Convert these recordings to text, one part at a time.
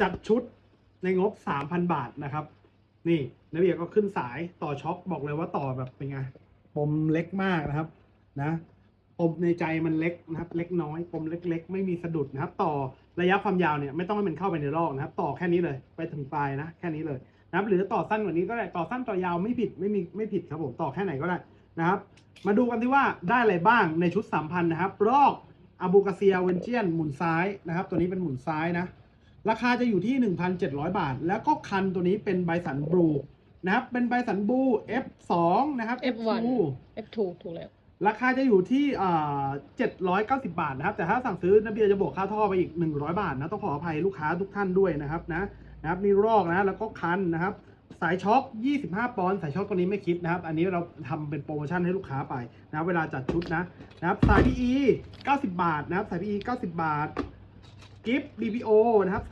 จัดชุดในงบ 3,000 บาทนะครับ นี่นักเบียร์ก็ขึ้นสายต่อช็อคบอกเลยว่าต่อแบบเป็นไงปมเล็กมากนะครับนะปมในใจมันเล็กนะครับ เล็กน้อยปมเล็ก ๆ ไม่มีสะดุดนะครับ ต่อระยะความยาวเนี่ยไม่ต้องให้มันเข้าไปในรอกนะครับ ต่อแค่นี้เลยไปถึงปลายนะแค่นี้เลยนะครับ หรือต่อสั้นกว่านี้ก็ได้ต่อสั้นต่อยาวไม่ผิดไม่มีไม่ผิดครับผมต่อแค่ไหนก็ได้นะครับ มาดูกันที่ว่าได้อะไรบ้างในชุดสามพันนะครับ รอกอาบูกาเซียเวนเจียนหมุนซ้ายนะครับ ตัวนี้เป็นหมุนซ้ายนะ ราคาจะอยู่ที่ 1,700 บาท แล้วก็คันตัวนี้เป็นไบสันบลูนะครับ เป็นไบสันบลู F2 นะครับ F1 F2 F2 ถูกแล้ว ราคาจะอยู่ที่อ่า790บาทนะครับ แต่ถ้าสั่งซื้อนะเบียร์จะบวกค่าท่อไปอีก100บาทนะ ต้องขออภัยลูกค้าทุกท่านด้วยนะครับนะนะครับนี่รอกนะ แล้วก็คันนะครับ สายช็อค25 ปอนด์ สายช็อคตัวนี้ไม่คิดนะครับ อันนี้เราทำเป็นโปรโมชั่นให้ลูกค้าไปนะครับเวลาจัดชุดนะนะครับ สาย PE 90 บาทนะครับ สาย PE 90 บาท กิฟต์ BPO นะครับ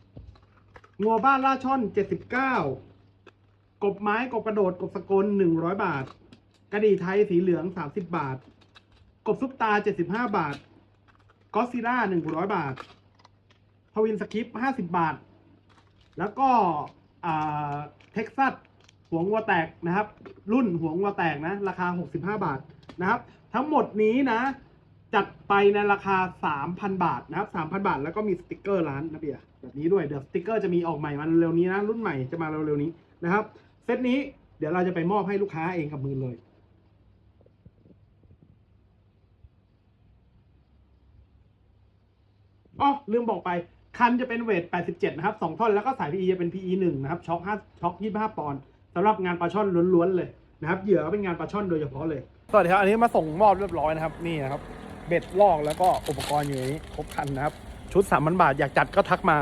30งัวบ้านล่าช่อน79กบไม้กบกระโดดกบสกล100บาท กระดี่ไทยสีเหลือง30บาท กบซุปตา75บาทกอซิล่า100บาททวินสคริปต์50บาท แล้วก็เท็กซัสหัวงัวแตกนะครับ รุ่นหัวงัวแตกนะ ราคา65บาทนะครับ ทั้งหมดนี้นะ จัดไปในราคา 3,000 บาทนะครับ 3,000 บาท แล้วก็มีสติกเกอร์ร้านนะเบียร์แบบนี้ด้วย เดี๋ยวสติกเกอร์จะมีออกใหม่มาเร็วนี้นะ รุ่นใหม่จะมาเร็วๆนี้นะครับ เซตนี้เดี๋ยวเราจะไปมอบให้ลูกค้าเองกับมือเลยอ๋อลืมบอกไปคันจะเป็นเวท 87 นะครับ 2 ท่อน แล้วก็สาย PE จะเป็น PE 1 นะครับ ช็อค5ช็อค25 ปอนด์สำหรับงานปลาช่อนล้วนๆเลยนะครับ เหยื่อเป็นงานปลาช่อนโดยเฉพาะเลย สวัสดีครับ อันนี้มาส่งมอบเรียบร้อยนะครับ นี่นะครับ เบ็ดลอกแล้วก็อุปกรณ์อยู่ในนี้ครบครันนะครับ ชุด 3,000 บาทอยากจัดก็ทักมา